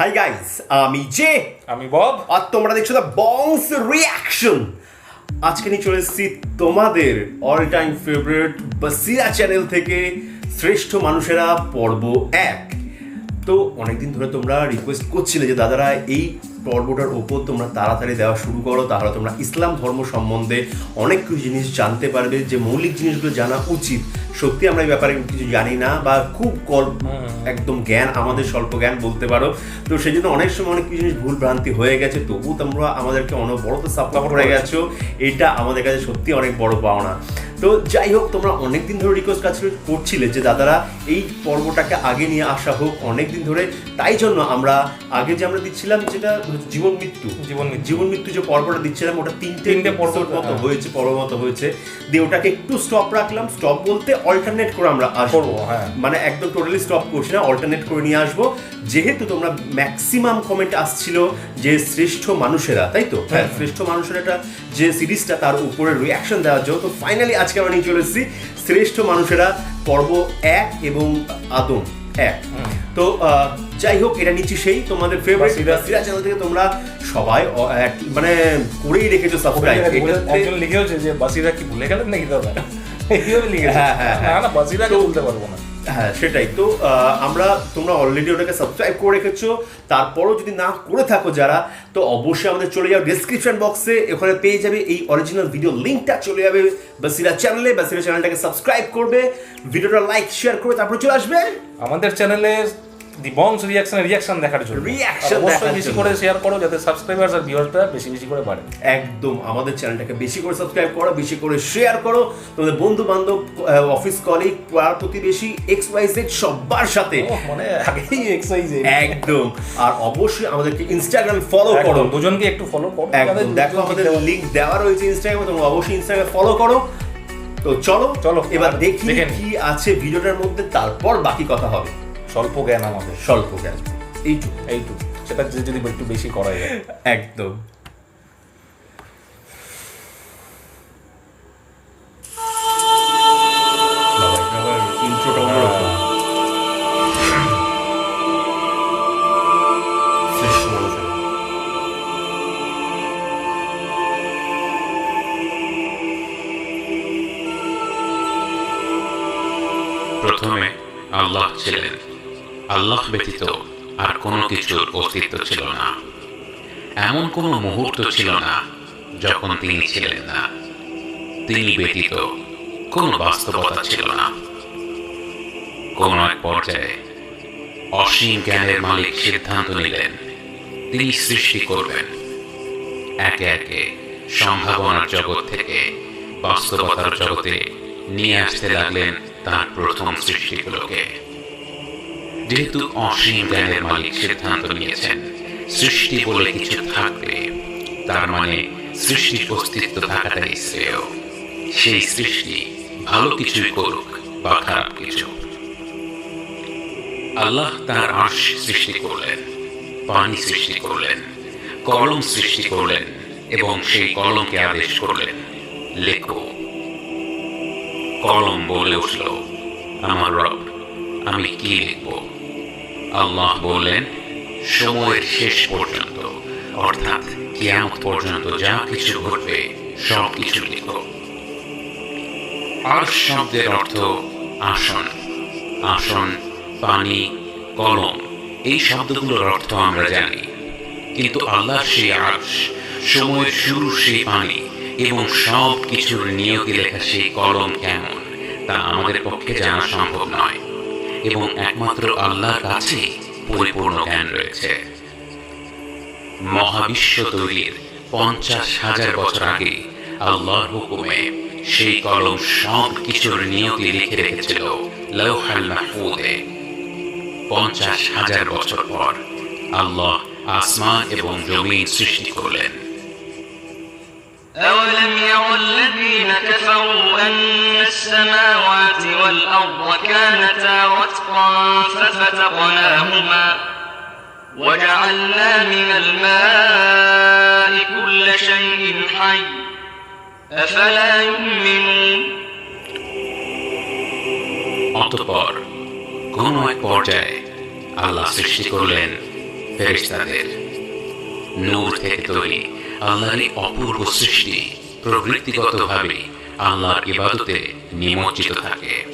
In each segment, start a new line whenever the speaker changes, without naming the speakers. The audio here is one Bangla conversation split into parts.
হাই গাইস আমি জে।
আমি বব।
আর তোমরা দেখছ দ্য বংস রিয়াকশন আজকে নিয়ে চলে এসেছি তোমাদের অল টাইম ফেভারিট বাসিরা চ্যানেল থেকে শ্রেষ্ঠ মানুষেরা পর্ব এক। তো অনেকদিন ধরে তোমরা রিকোয়েস্ট করছিলে যে দাদারা এই পর্বটার ওপর তোমরা তাড়াতাড়ি দেওয়া শুরু করো তাহলে তোমরা ইসলাম ধর্ম সম্বন্ধে অনেক কিছু জিনিস জানতে পারবে যে মৌলিক জিনিসগুলো জানা উচিত। সত্যি আমরা এই ব্যাপারে কিছু জানি না বা খুব কল- একদম জ্ঞান আমাদের স্বল্প জ্ঞান বলতে পারো। তো সেই জন্য অনেক সময় অনেক কিছু জিনিস ভুল ভ্রান্তি হয়ে গেছে তবুও তোমরা আমাদেরকে অনেক বড় তো সাপোর্ট করে গেছো। এটা আমাদের কাছে সত্যি অনেক বড় পাওনা। তো যাই হোক তোমরা অনেকদিন ধরে রিকোয়েস্ট কাজ করছিলে যে দাদারা এই পর্বটাকে আগে নিয়ে আসা হোক অনেকদিন ধরে। তাই জন্য আমরা আগে যে আমরা দিচ্ছিলাম যেটা জীবন মৃত্যু
জীবন
জীবন মৃত্যু যে পর্বটা দিচ্ছিলাম ওটা তিনটে
তিনটে পর্ব,
মতো
হ্যাঁ।
হয়েছে পর্ব মতো হয়েছে। দিয়ে ওটাকে একটু স্টপ রাখলাম। স্টপ বলতে অল্টারনেট করে আমরা আসব।
হ্যাঁ।
মানে একদম টোটালি স্টপ করছি না অল্টারনেট করে নিয়ে আসব। যেহেতু তোমরা ম্যাক্সিমাম কমেন্ট আসছিল যে শ্রেষ্ঠ মানুষেরা তাই তো? হ্যাঁ। শ্রেষ্ঠ মানুষের একটা যে সিরিজটা তার উপরে রিয়াকশন দেওয়ার জন্য তো ফাইনালি আজকে আমরা নিয়ে চলে এসেছি শ্রেষ্ঠ মানুষেরা পর্ব এক এবং আদম এক। তো যাই হোক এটা নিচ্ছি সেই তোমাদের ফেভারিট সিরা চ্যানেল থেকে তোমরা সবাই মানে করেই রেখেছো সাবস্ক্রাইব
একজন লিখেওছে যে বাসিরা কি ভুলে গেলেন নাকি দাদা? এইভাবে লিখেছে।
হ্যাঁ, হ্যাঁ, হ্যাঁ।
না না বাসিরাকে বলতে পারব না।
হ্যাঁ সেটাই। তো আমরা, তোমরা অলরেডি ওটাকে সাবস্ক্রাইব করে রেখেছো। তারপরও যদি না করে থাকো যারা, তো অবশ্যই আমাদের চলে যাও ডিসক্রিপশন বক্সে ওখানে পেয়ে যাবে এই অরিজিনাল ভিডিও লিঙ্কটা চলে যাবে বাসিরা চ্যানেলে বাসিরা চ্যানেলটাকে সাবস্ক্রাইব করবে। ভিডিওটা লাইক শেয়ার করে তারপরে চলে আসবে
আমাদের চ্যানেলে দি বংস রিয়াকশন রিয়াকশন দেখার জন্য। অবশ্যই
দেখার
বেশি করে শেয়ার করো যাতে সাবস্ক্রাইবার্স আর বেশি বেশি করে বাড়ে।
একদম আমাদের চ্যানেলটাকে বেশি করে সাবস্ক্রাইব করো বেশি করে শেয়ার করো। তোমাদের বন্ধু বান্ধব অফিস কলিগ পাড়া প্রতিবেশী এক্স ওয়াই জেড সবার সাথে।
মানে আগেই এক্সারসাইজ
একদম আর অবশ্যই আমাদেরকে ইনস্টাগ্রামে ফলো করো।
দুজনকে একটু ফলো করো।
একদম দেখো আমাদের লিংক দেওয়া রয়েছে ইনস্টাগ্রামে তোমরা অবশ্যই ইনস্টাগ্রামে ফলো করো। তো চলো
চলো,
এবার দেখি কি আছে ভিডিওটার মধ্যে তারপর বাকি কথা হবে।
স্বল্প জ্ঞান আমাদের।
স্বল্প জ্ঞান। এইটুকু
এইটুকু। সেটা যদি একটু বেশি করা যায়।
একদম।
প্রথমে আল্লাহ ছিলেন। আল্লাহ ব্যতীত আর কোনো কিছুর অস্তিত্ব ছিল না। এমন কোনো মুহূর্ত ছিল না যখন তিনি ছিলেন না। তিনি ব্যতীত কোনো বাস্তবতা ছিল না। কোন এক পর্যায়ে অসীম জ্ঞানের মালিক সিদ্ধান্ত নিলেন, তিনি সৃষ্টি করবেন। একে একে সম্ভাবনার জগৎ থেকে বাস্তবতার জগতে নিয়ে আসতে লাগলেন তার প্রথম সৃষ্টিগুলোকে। যেহেতু অসীম জ্ঞানের মালিক সিদ্ধান্ত নিয়েছেন, সৃষ্টি বলে কিছু থাকবে, তার মানে সৃষ্টির অস্তিত্ব থাকাটাই শ্রেয়। সেই সৃষ্টি ভালো কিছুই করুক বা খারাপ কিছু। আল্লাহ তার আর্শ সৃষ্টি করলেন, পানি সৃষ্টি করলেন, কলম সৃষ্টি করলেন এবং সেই কলমকে আদেশ করলেন, লেখো। কলম বলে উঠল, আমার রব, আমি কি লিখব? আল্লাহ বললেন, সময়ের শেষ পর্যন্ত, অর্থাৎ কিয়ামত পর্যন্ত যা কিছু ঘটবে, সব কিছু লিখো। আর শব্দের অর্থ আসন। আসন, পানি, কলম, এই শব্দগুলোর অর্থ আমরা জানি। কিন্তু আল্লাহ সেই আর্শ, সময়ের শুরু সেই পানি এবং সব কিছুর নিয়তি লেখা সেই কলম কেমন, তা আমাদের পক্ষে জানা সম্ভব নয়। এবং একমাত্র আল্লাহর কাছে পরিপূর্ণ জ্ঞান রয়েছে। মহাবিশ্ব তৈরির পঞ্চাশ হাজার বছর আগে আল্লাহর হুকুমে সেই কলম সব কিছুর নিয়তি লিখে রেখেছিল পঞ্চাশ হাজার বছর পর আল্লাহ আসমান এবং জমিন সৃষ্টি করলেন।
أولم ير الذين كفروا أن السماوات والأرض كانتا رتقا ففتقناهما وجعلنا من الماء كل شيء حي أفلا يؤمنون
অতঃপর কোন এক পর্যায়ে আল্লাহ সৃষ্টি করলেন ফেরেশতাদের নূর থেকে তৈরি আল্লাহর এই অপূর্ব সৃষ্টি। প্রবৃত্তিগতভাবে আল্লাহর ইবাদতে নিমজ্জিত থাকে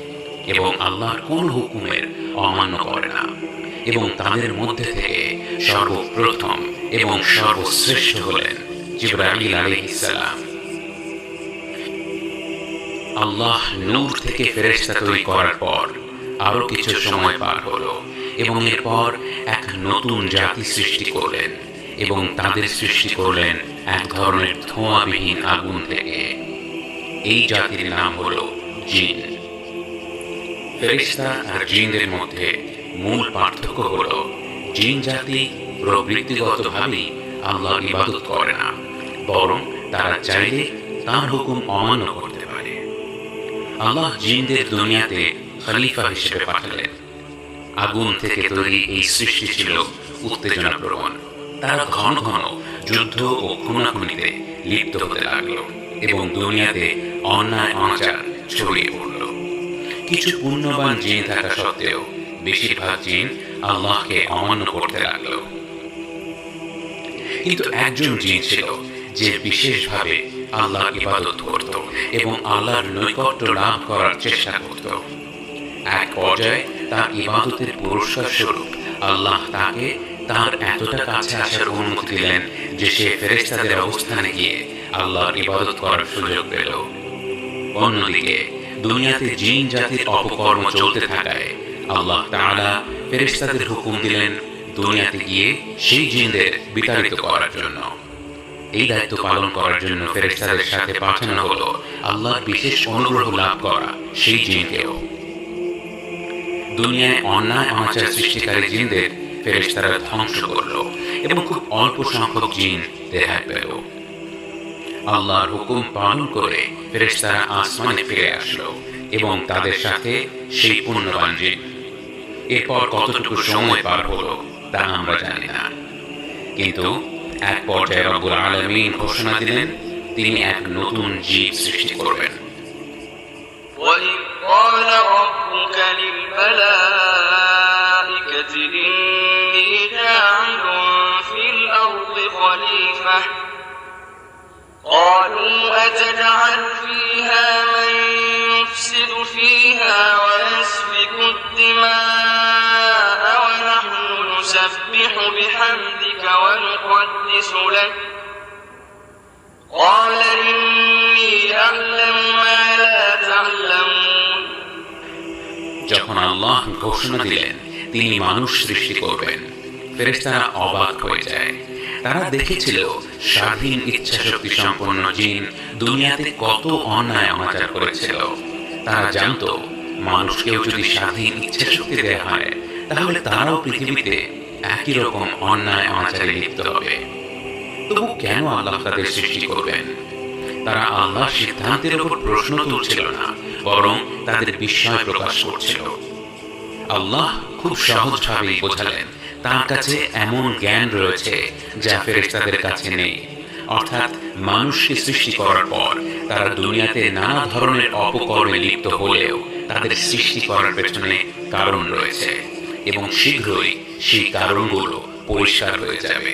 এবং আল্লাহর কোন হুকুমের অমান্য করে না। এবং তাদের মধ্যে থেকে সর্বপ্রথম এবং সর্বশ্রেষ্ঠ হলেন জিব্রাইল আলাইহিস সালাম। আল্লাহ নূর থেকে ফেরেশতা তৈরি করার পর আরও কিছু সময় পার হলো এবং এরপর এক নতুন জাতি সৃষ্টি করলেন। এবং তাদের সৃষ্টি করলেন এক ধরনের ধোঁয়াবিহীন আগুন থেকে। এই জাতির নাম হলো জিন। ফেরেশতা আর জিনদের মধ্যে মূল পার্থক্য হলো, জিন জাতি প্রবৃত্তিগতভাবেই আল্লাহ ইবাদত করে না, বরং তারা চাইলে তার হুকুম অমান্য করতে পারে। আল্লাহ জিনদের দুনিয়াতে খলিফা হিসেবে পাঠালেন। আগুন থেকে তৈরি এই সৃষ্টি ছিল উত্তেজনা প্রবণ তারা ঘন ঘন যুদ্ধ ও খুনাখুনিতে লিপ্ত হতে লাগল এবং দুনিয়াতে অন্যায় অনাচার ছড়িয়ে পড়ল। কিছু পুণ্যবান জিন থাকা সত্ত্বেও বেশিরভাগ জিন আল্লাহকে অমান্য করতে লাগল। কিন্তু একজন জিন ছিল যে বিশেষভাবে আল্লাহ ইবাদত করত এবং আল্লাহর নৈকট্য লাভ করার চেষ্টা করত। এক পর্যায়ে তার ইবাদতের পুরস্কার স্বরূপ আল্লাহ তাকে তার এতটা কাছে আসার অনুমতি দিলেন যে সে ফেরেশতাদের অবস্থানে গিয়ে আল্লাহর ইবাদত করার সুযোগ পেল। অন্যদিকে, দুনিয়াতে জিন জাতির অপকর্ম চলতে থাকায় আল্লাহ তাআলা ফেরেশতাদের হুকুম দিলেন দুনিয়াতে গিয়ে সেই জিনদের বিতাড়িত করার জন্য। এই দায়িত্ব পালন করার জন্য ফেরেশতাদের সাথে পাঠানো হলো আল্লাহর বিশেষ অনুগ্রহ লাভ করা সেই জিনকেও। দুনিয়ায় অন্যায় অনাচার সৃষ্টিকারী জিনদের ফেরেশতারা ধ্বংস করলো এবং খুব অল্প সংখ্যক জিন রেহাই পেল আল্লাহর হুকুম পালন করে ফেরেশতারা আসমানে ফিরে আসলো এবং তাদের সাথে সেই পুণ্যবান জিন এরপর কতটুকু সময় পার হলো তা আমরা জানি না কিন্তু এক পর্যায়ে রব্বুল আলামিন ঘোষণা দিলেন তিনি এক নতুন জীব সৃষ্টি করবেন
وإذ قال ربك للملائكة إني قالوا أتجعل فيها من يفسد فيها ويسفك الدماء ونحن نسبح بحمدك ونقدس لك قال إني أعلم ما لا تعلمون
যখন আল্লাহ ঘোষণা দিলেন তিনি মানুষ সৃষ্টি করবেন ফেরেশতারা অবাক হয়ে যায় তারা দেখেছিল স্বাধীন ইচ্ছা শক্তি সম্পন্ন জিন দুনিয়াতে কত অন্যায় অনাচার করেছিল। তারা জানতো মানুষকেও যদি স্বাধীন ইচ্ছা শক্তি দেওয়া হয় তাহলে তারাও পৃথিবীতে একই রকম অন্যায় অনাচারে লিপ্ত হবে। তবু কেন আল্লাহ তাদের সৃষ্টি করবেন? তারা আল্লাহ সিদ্ধান্তের উপর প্রশ্ন তুলছিল না বরং তাদের বিস্ময় প্রকাশ করছিল। আল্লাহ খুব সহজভাবেই বোঝালেন তার কাছে এমন জ্ঞান রয়েছে যা ফেরেশতাদের কাছে নেই। অর্থাৎ মানুষকে সৃষ্টি করার পর তারা দুনিয়াতে নানা ধরনের অপকর্মে লিপ্ত হলেও তাদের সৃষ্টি করার পেছনে কারণ রয়েছে এবং শীঘ্রই সেই কারণগুলো পরিষ্কার হয়ে যাবে।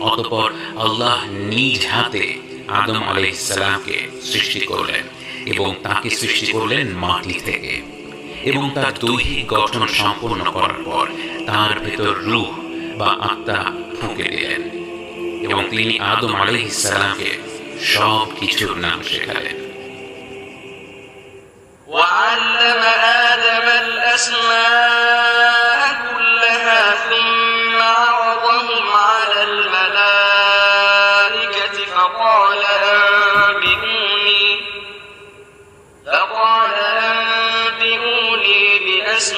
অতপর আল্লাহ নিজ হাতে আদম আলাইহিসসালামকে সৃষ্টি করলেন এবং তাকে সৃষ্টি করলেন মাটি থেকে এবং তার দৈহিক গঠন সম্পূর্ণ করার পর তার ভেতর রূহ বা আত্মা ফুঁকে দিলেন এবং তিনি আদম আলাইহিসসালামকে সব কিছুর নাম শেখালেন
وعلم آدم الأسماء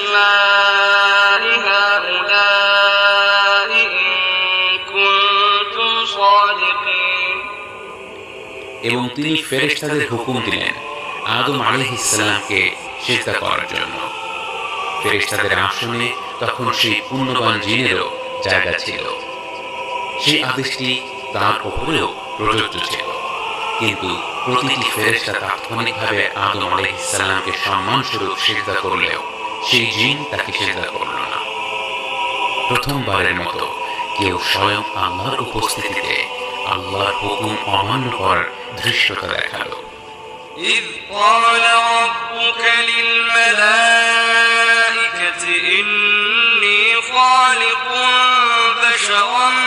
بأسماء هؤلاء إن كنتم صادقين
এবং তিনি ফেরেশতাদের হুকুম দিলেন আদম আলাইহিসসালামকে সেজদা করার জন্য ফেরেশতাদের আসনে তখন সেই পুণ্যবান জিনেরও জায়গা ছিল সেই আদেশটি তার উপরেও প্রযোজ্য ছিল কিন্তু প্রতিটি ফেরেশতা তাৎক্ষণিকভাবে আদম আলাইহিসসালামকে সম্মানস্বরূপ সেজদা করলেও সেই জিন তাকে সেজদা করল না প্রথমবারের মতো কেউ স্বয়ং আল্লাহর উপস্থিতিতে আল্লাহর হুকুম অমান্য করার ধৃষ্টতা দেখালো
إذ قال ربك للملائكة إني خالق بشرا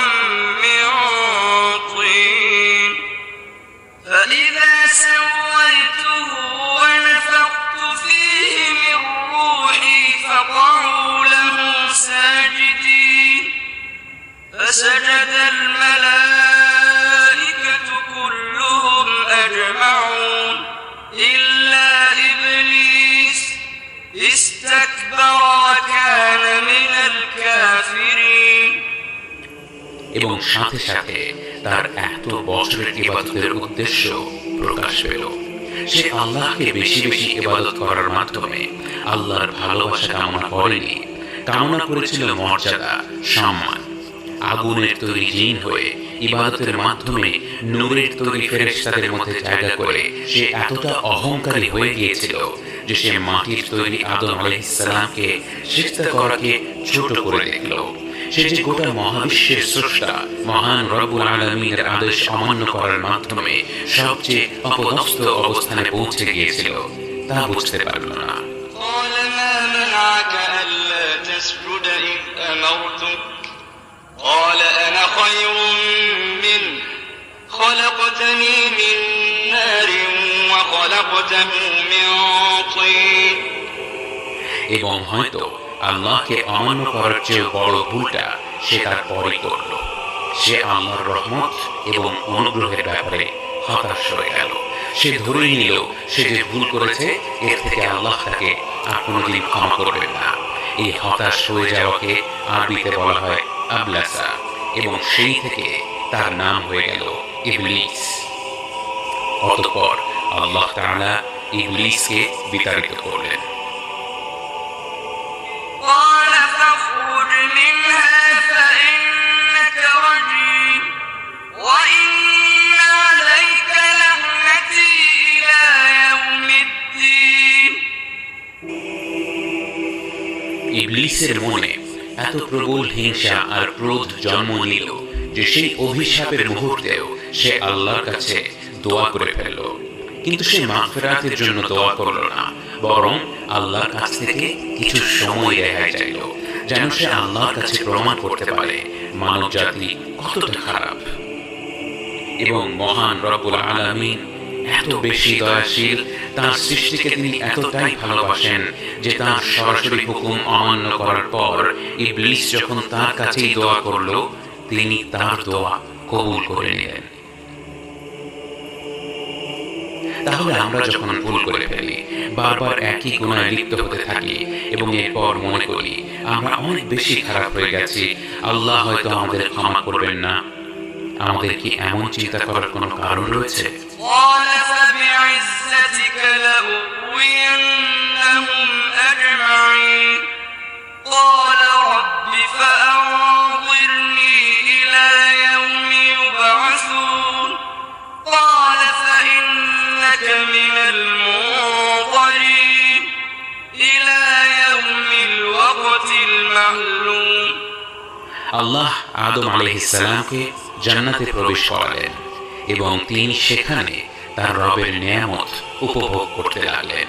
সাথে সাথে তার এত বছরের ইবাদতের উদ্দেশ্য প্রকাশ পেল। সে আল্লাহকে বেশি বেশি ইবাদত করার মাধ্যমে আল্লাহর ভালোবাসা কামনা করেনি, কামনা করেছিল মর্যাদা, সম্মান। আগুনের তৈরি জিন হয়ে ইবাদতের মাধ্যমে নূরের তৈরি ফেরেশতাদের মধ্যে জায়গা করে সে এতটা অহংকারী হয়ে গিয়েছিল যে সে মাটির তৈরি আদম আলাইহিসসালামকে সিজদা করাকে ছোট করে দেখল। সে যে গোটা মহাবিশ্বের স্রষ্টা মহান রব্বুল আলমীর আদেশ অমান্য করার মাধ্যমে সবচেয়ে অপদস্থ অবস্থানে পৌঁছে গিয়েছিল তা বুঝতে পারল না
قال ما منعك ألا تسجد إذ أمرتك قال أنا خير منه خلقتني من نار وخلقته من طين
এবং হয়তো আল্লাহকে অমান্য করার চেয়ে বড় ভুলটা সে তার পরে করল। সে আল্লাহর রহমত এবং অনুগ্রহের ব্যাপারে হতাশ হয়ে গেল। সে ধরেই নিল, সে যে ভুল করেছে, এর থেকে আল্লাহ তাকে আর কোনোদিন ক্ষমা করবেন না। এই হতাশ হয়ে যাওয়াকে আরবিতে বলা হয় আবলাসা এবং সেই থেকে তার নাম হয়ে গেল ইবলিস। অতঃপর আল্লাহ তাআলা ইবলিসকে বিতাড়িত করলেন। ইবলিসের মনে এত প্রবল হিংসা আর ক্রোধ জন্ম নিল যে সেই অভিশাপের মুহূর্তেও সে আল্লাহর কাছে দোয়া করে ফেলল। কিন্তু সে মাগফিরাতের জন্য দোয়া করল না, বরং আল্লাহর কাছ থেকে কিছু সময় রেহাই চাইল, যেন সে আল্লাহর কাছে প্রমাণ করতে পারে মানব জাতি কতটা খারাপ। এবং মহান রব্বুল আলামিন এত বেশি দয়াশীল তার সৃষ্টিকে তিনি এতটাই ভালোবাসেন যে তার সরাসরি হুকুম অমান্য করার পর ইবলিস যখন তার কাছেই দোয়া করল, তিনি তার দোয়া কবুল করে নিলেন। তাহলে আমরা যখন ভুল করে ফেলি, বারবার একই গুণায় লিপ্ত হতে থাকি এবং এরপর মনে করি, আমরা অনেক বেশি খারাপ হয়ে গেছি, আল্লাহ হয়তো আমাদের ক্ষমা করবেন না। আমাদের কি এমন চিন্তা করার কোনো কারণ রয়েছে?
قال فبعزتك لأغوينهم أجمعين قال رب فأنظرني إلى يوم يبعثون قال فإنك من المنظرين إلى يوم الوقت المعلوم
আল্লাহ আদম আলহিসামকে জান্নাতে প্রবেশ করালেন এবং তিনি সেখানে তার রবের নিয়ামত উপভোগ করতে লাগলেন।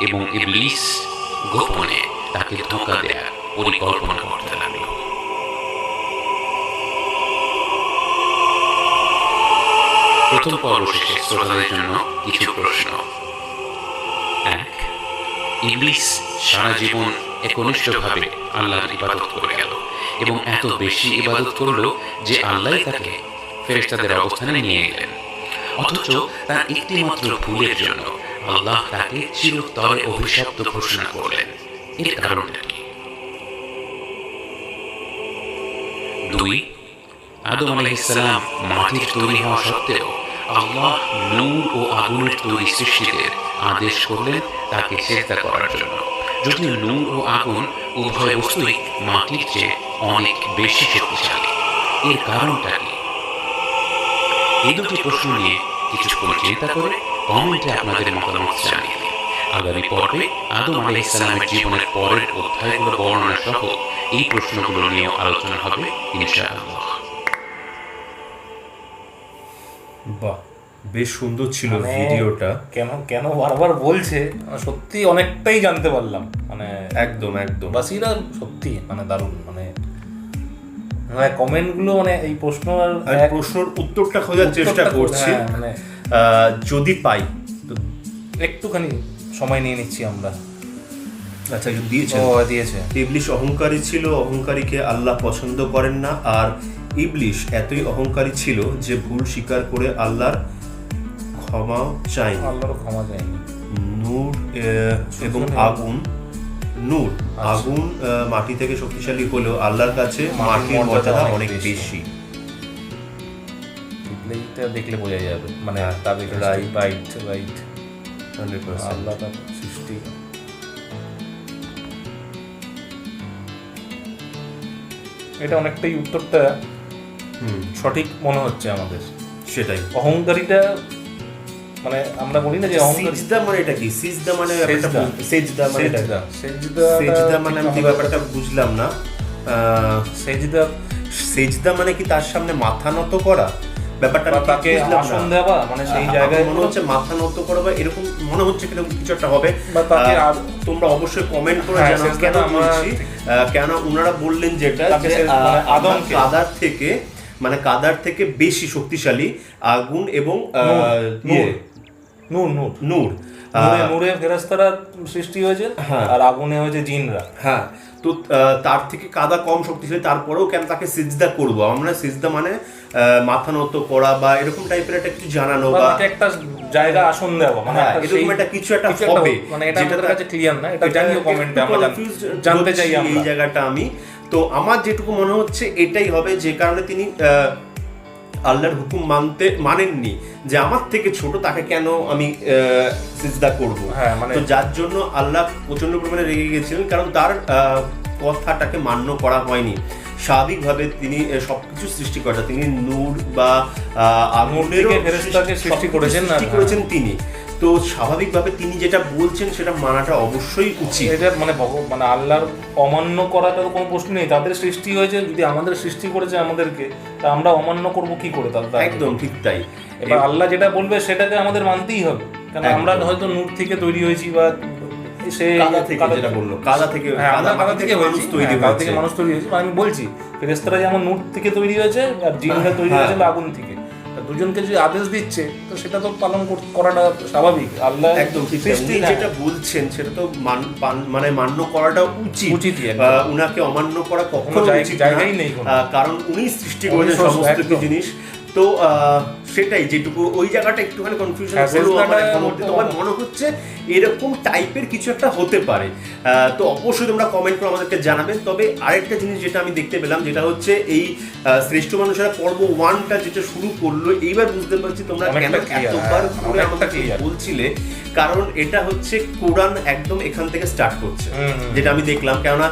এবং ইবলিস গোপনে তাকে ধোঁকা দেওয়ার পরিকল্পনা করতে লাগল। প্রথম পর্ব শেষে শ্রোতাদের জন্য কিছু প্রশ্ন। এক, ইবলিস সারা জীবন একনিষ্ঠভাবে আল্লাহর ইবাদত করে গেল এবং এত বেশি ইবাদত করল যে আল্লাহ তাকে ফেরেশতাদের অবস্থানে নিয়ে গেলেন। অথচ তার একটি মাত্র ভুলের জন্য আল্লাহ তাকে চিরতরে অভিশপ্ত ঘোষণা করলেন। এর কারণটা কি? দুই, আদম আলাইহিসসালাম মাটির তৈরি হওয়া সত্ত্বেও আল্লাহ নূর ও আগুনের তৈরি সৃষ্টিদের আদেশ করলেন তাকে চেষ্টা করার জন্য। যদিও নূর ও আগুন উভয় বস্তুই মাটির চেয়ে অনেক বেশি শক্তিশালী। এর কারণটা কি? এই দুটি প্রশ্ন নিয়ে কিছুক্ষণ চিন্তা করে কমেন্টে আপনাদের মতামত জানিয়ে দিন আগামী পর্বে আদম আলাইহিসসালামের জীবনের পরের অধ্যায়গুলো বর্ণনা সহ এই প্রশ্নগুলো নিয়েও আলোচনা হবে ইনশাআল্লাহ।
বাহ বেশ সুন্দর ছিল
মানে
ভিডিওটা।
কেন কেন বারবার বলছে? মানে সত্যি অনেকটাই জানতে পারলাম। মানে
একদম একদম।
বাসিরা সত্যি মানে দারুণ মানে মানে কমেন্টগুলো মানে এই প্রশ্ন আর
প্রশ্নের উত্তরটা খোঁজার চেষ্টা করছি।
হ্যাঁ, মানে
যদি পাই তো
একটুখানি সময় নিয়ে নিচ্ছি আমরা।
আচ্ছা দিয়েছেন।
ও দিয়েছে।
ইবলিশ অহংকারী ছিল অহংকারীকে আল্লাহ পছন্দ করেন না আর ইবলিশ এতই অহংকারী ছিল যে ভুল স্বীকার করে আল্লাহর ক্ষমাও চায়নি।
আল্লাহর ক্ষমা চাইনি
নূর এবং আগুন নূর আগুন মাটি থেকে শক্তিশালী হলেও আল্লাহর কাছে মাটির মর্যাদা অনেক বেশি।
দেখলে দেখলে বোঝা যাবে। মানে রাইট
100%
আল্লাহ তার সৃষ্টি। এটা অনেকটাই উত্তরটা
হুম।
সঠিক মনে হচ্ছে আমাদের।
সেটাই।
অহংকারীটা মানে আমরা বলি না যে অহংকারী
সিজদা মানে এটা কি? সিজদা মানে ব্যাপারটা
সেজদা।
মানে এটা।
সেজদা। সেজদা
সেজদা মানে আমি ব্যাপারটা বুঝলাম না? আহ,
সেজদা
সেজদা মানে কি তার সামনে মাথা নত করা? ব্যাপারটা
তাকে আসন দেওয়া মানে সেই জায়গায়
মনে হচ্ছে মাথা নত করা বা এরকম মনে হচ্ছে কীরকম কিছু একটা হবে।
বা তাকে
তোমরা অবশ্যই কমেন্ট করে
হ্যাঁ,
জানাও। কেন
আমরা
বলছি? আহ, কেন ওনারা বললেন যেটা যে
মানে আদমকে।
কাদার থেকে মানে কাদার থেকে বেশি শক্তিশালী আগুন এবং আহ,
নূর, নূর। নূর।
নূর
ফেরেস্তারা সৃষ্টি হয়েছে
হ্যাঁ।
আর আগুনে হয়েছে জিনরা।
হ্যাঁ তো তার থেকে কাদা কম শক্তিশালী তারপরেও কেন তাকে সিজদা করব? আমরা সিজদা মানে মাথা নত করা বা এরকম টাইপের একটা কিছু জানানো
বা
বা
একটা জায়গা আসন দেওয়া মানে
হ্যাঁ, এরকম একটা কিছু একটা হবে
মানে এটা আমাদের কাছে ক্লিয়ার না এটা জানিও কমেন্টে আমরা জানতে চাই
এই জায়গাটা আমি। তো আমার যেটুকু মনে হচ্ছে এটাই হবে যে কারণে তিনি আহ, আল্লাহর হুকুম মানতে মানেননি যে আমার থেকে ছোট তাকে কেন আমি সিজদা করব?
হ্যাঁ, মানে-
তো যার জন্য আল্লাহ প্রচণ্ড পরিমাণে রেগে গেছিলেন কারণ তার আহ, কথাটাকে মান্য করা হয়নি। স্বাভাবিকভাবে তিনি সবকিছু সৃষ্টি করেন তিনি নূর বা আহ, আগুনেরও
সৃষ্টি করেছেন
সৃষ্টি করেছেন তিনি। তো স্বাভাবিকভাবে তিনি যেটা বলছেন সেটা মানাটা অবশ্যই উচিত।
এটা মানে মানে আল্লাহর অমান্য করাটা তো কোনো প্রশ্ন নেই। তাদের সৃষ্টি হয়েছে যদি আমাদের সৃষ্টি করেছে আমাদেরকে তা আমরা অমান্য করব কি করে তাহলে তাদের?
একদম ঠিক তাই।
এবার আল্লাহ যেটা বলবে সেটাকে আমাদের মানতেই হবে। কারণ আমরা হয়তো নূর থেকে তৈরি হয়েছি বা সে
কাদা থেকে যেটা বলল কাদা থেকে
হ্যাঁ
কাদা
থেকে
মানুষ তৈরি
কাদা
হয়েছে।
থেকে মানুষ তৈরি হয়েছে। মানে আমি বলছি ফেরেস্তারা যেমন নূর থেকে তৈরি হয়েছে আর জিনরা তৈরি
হ্যাঁ।
হয়েছে আগুন থেকে। দুজনকে যদি আদেশ দিচ্ছে তো সেটা তো পালন করাটা স্বাভাবিক। আল্লাহ
একদম
না।
যেটা বলছেন সেটা তো মান- মানে মান্য করাটা উচিত। উচিত উনাকে অমান্য করা কখনো
জায়গাই নেই
কারণ উনি সৃষ্টি করেছেন সমস্ত জিনিস। তো আহ, সেটাই যেটুকু ওই জায়গাটা একটুখানি কনফিউশন
হ্যাঁ,
হলো এখনও অবধি। তোমার মনে হচ্ছে এরকম টাইপের কিছু একটা হতে পারে তো অবশ্যই তোমরা কমেন্ট করে আমাদেরকে জানাবেন তবে আরেকটা জিনিস যেটা আমি দেখতে পেলাম যেটা হচ্ছে এই শ্রেষ্ঠ মানুষেরা পর্ব ওয়ানটা যেটা শুরু করল এইবার বুঝতে পারছি তোমরা কেন এতবার
হ্যাঁ,
করে আমাকে বলছিলে কারণ এটা হচ্ছে কোরআন একদম এখান থেকে স্টার্ট করছে। যেটা আমি দেখলাম কেননা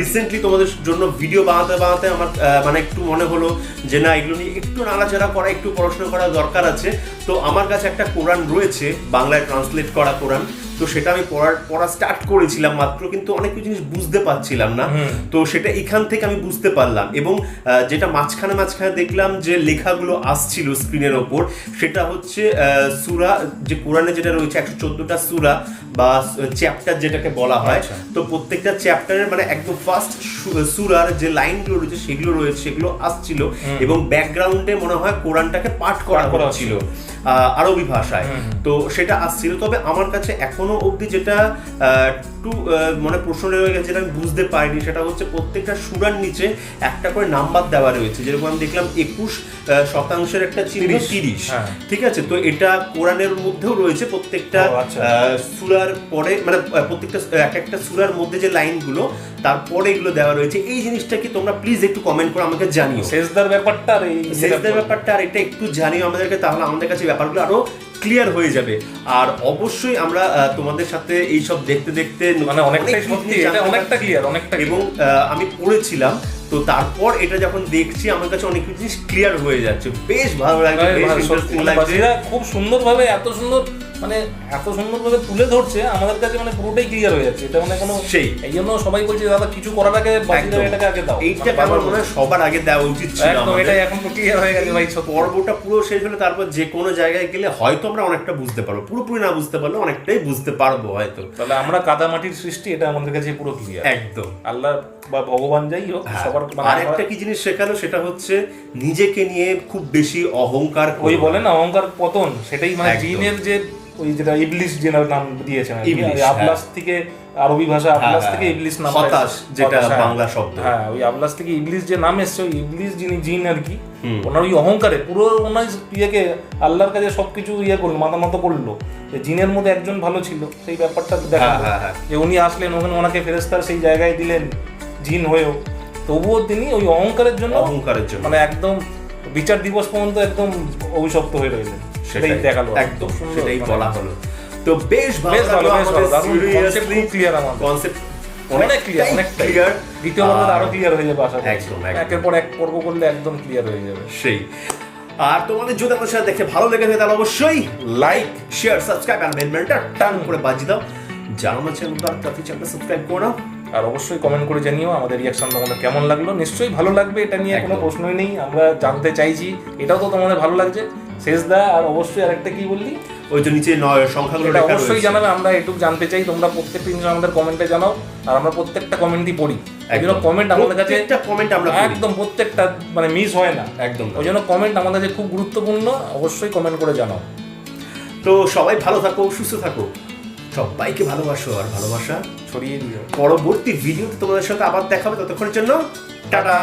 রিসেন্টলি তোমাদের জন্য ভিডিও বানাতে বানাতে আমার মানে একটু মনে হলো যে না এগুলো নিয়ে একটু নাড়াচাড়া করা একটু পড়াশোনা করা দরকার আছে। তো আমার কাছে একটা কোরআন রয়েছে বাংলায় ট্রান্সলেট করা কোরআন। তো সেটা আমি পড়ার পড়া স্টার্ট করেছিলাম মাত্র কিন্তু অনেক কিছু জিনিস বুঝতে পারছিলাম না। তো সেটা এখান থেকে আমি বুঝতে পারলাম এবং যেটা মাঝখানে মাঝখানে দেখলাম যে লেখাগুলো আসছিল স্ক্রিনের ওপর সেটা হচ্ছে আহ, সুরা যে কোরআনে যেটা রয়েছে একশো চোদ্দোটা সুরা বা চ্যাপ্টার যেটাকে বলা হয়
আচ্ছা।
তো প্রত্যেকটা চ্যাপ্টারের মানে একদম ফার্স্ট সুরার যে লাইনগুলো রয়েছে সেগুলো রয়েছে সেগুলো আসছিল এবং ব্যাকগ্রাউন্ডে মনে হয় কোরআনটাকে পাঠ করা
করা
হচ্ছিল আরবি ভাষায়। তো সেটা আসছিল তবে আমার কাছে এখনও অবধি যেটা একটু মানে প্রশ্ন রয়ে গেছে যেটা আমি বুঝতে পারিনি সেটা হচ্ছে প্রত্যেকটা সুরার নিচে একটা করে নাম্বার দেওয়া রয়েছে। যেরকম আমি দেখলাম একুশ শতাংশের একটা চিহ্ন
তিরিশ, হ্যাঁ।
ঠিক আছে? তো এটা কোরআনের মধ্যেও রয়েছে প্রত্যেকটা
আচ্ছা।
আহ, সুরার পরে মানে প্রত্যেকটা এক একটা সুরার মধ্যে যে লাইনগুলো তারপরে এগুলো দেওয়া রয়েছে। এই জিনিসটা কি তোমরা প্লিজ একটু কমেন্ট করে আমাকে জানিও।
সেজদার ব্যাপারটা আর এই
সেজদার ব্যাপারটা। আর এটা একটু জানিও আমাদেরকে তাহলে আমাদের কাছে ব্যাপারগুলো আরও ক্লিয়ার হয়ে যাবে। আর অবশ্যই আমরা তোমাদের সাথে এই সব দেখতে দেখতে
মানে অনেকটাই সত্যি অনেকটা ক্লিয়ার অনেকটা
এবং আমি পড়েছিলাম তো তারপর এটা যখন দেখছি আমার কাছে অনেক কিছু জিনিস ক্লিয়ার হয়ে যাচ্ছে। বেশ ভালো লাগছে
বাজিরা খুব সুন্দরভাবে এত সুন্দর মানে এত সুন্দরভাবে তুলে ধরছে আমাদের কাছে মানে পুরোটাই ক্লিয়ার হয়ে যাচ্ছে। এটা মানে কোনো
সেই।
এই জন্য সবাই বলছে দাদা কিছু করার আগে এটাকে আগে দাও।
এইটা
মানে
আমার মনে হয় সবার আগে দেওয়া উচিত ছিল
এখন ক্লিয়ার হয়ে গেছে ভাই
পর্বটা পুরো শেষ হলে তারপর যে কোনো জায়গায় গেলে হয়তো আমরা অনেকটা বুঝতে পারব পুরোপুরি না বুঝতে পারলে অনেকটাই বুঝতে পারব হয়তো।
তাহলে আমরা কাদামাটির সৃষ্টি এটা আমাদের কাছে পুরো ক্লিয়ার
একদম।
আল্লাহ বা ভগবান যাই হোক
হ্যাঁ।
সবার মানে
আর একটা
আমরা-
কি জিনিস শেখালো? সেটা হচ্ছে নিজেকে নিয়ে খুব বেশি অহংকার
ওই বলে না অহংকার পতন সেটাই মানে জিনের যে ওই যেটা যে নাম দিয়েছেন আবলাস থেকে আরবি ভাষা আবলাস
হ্যাঁ,
থেকে
হ্যাঁ।
ইবলিশ নাম
হতাশ, যেটা
হ্যাঁ।
বাংলা শব্দ।
হ্যাঁ ওই আবলাস থেকে ইবলিশ যে নাম এসছে ওই যিনি জিন আর কি ওনার ওই অহংকারে পুরো ওনার ইয়েকে আল্লাহর কাছে সবকিছু ইয়ে করল মাথা মতো করল জিনের মধ্যে একজন ভালো ছিল সেই ব্যাপারটা দেখা
হ্যাঁ, হ্যাঁ, হ্যাঁ।
যে উনি আসলেন ওখানে ওনাকে ফেরেস্তার সেই জায়গায় দিলেন জিন হয়েও। তবুও তিনি ওই অহংকারের জন্য
অহংকারের জন্য।
মানে একদম বিচার দিবস পর্যন্ত একদম অভিশপ্ত হয়ে রইলেন। সেটাই। দেখাল
একদম সেটাই
মানে
বলা হলো। তো বেশ ভালো
বেশ ভালো, বেশ ভালো, দারুণ concept খুব clear আমাদের।
কনসেপ্ট
অনেক ক্লিয়ার অনেক
ক্লিয়ার
দ্বিতীয় পর্ব আরও ক্লিয়ার হয়ে যাবে আশা
একদম।
একের পর এক পর্ব করলে একদম ক্লিয়ার হয়ে যাবে।
সেই। আর তোমাদের যদি আমাদের সাথে দেখে ভালো লেগে থাকে তাহলে অবশ্যই লাইক শেয়ার সাবস্ক্রাইব আর বেল বেলটা টান করে বাজিয়ে দাও। যারা আমার চ্যানেল তার সাবস্ক্রাইব করে নাও।
আর অবশ্যই কমেন্ট করে জানিও আমাদের রিয়াকশন তোমাদের কেমন লাগল। নিশ্চয়ই ভালো লাগবে এটা নিয়ে কোনো প্রশ্নই নেই। আমরা জানতে চাইছি এটাও তো তোমাদের ভালো লাগছে। শেষ দা আর অবশ্যই আরেকটা কি বললি?
ওই তো নিচে নয় সংখ্যাগুলো
এটা অবশ্যই জানাবে আমরা এটুকু জানতে চাই। তোমরা প্রত্যেকটা জিনিস আমাদের কমেন্টে জানাও আর আমরা প্রত্যেকটা কমেন্টই পড়ি।
একদম।
কমেন্ট আমাদের কাছে
প্রত্যেকটা comment আমরা
একদম প্রত্যেকটা মানে মিস হয় না।
একদম।
ওই জন্য কমেন্ট আমাদের কাছে খুব গুরুত্বপূর্ণ অবশ্যই কমেন্ট করে জানাও।
তো সবাই ভালো থাকো সুস্থ থাকো। সবাইকে ভালোবাসো আর ভালোবাসা।
ছড়িয়ে দিও।
পরবর্তী ভিডিওতে তোমাদের সাথে আবার দেখা হবে। ততক্ষণের জন্য টাটা।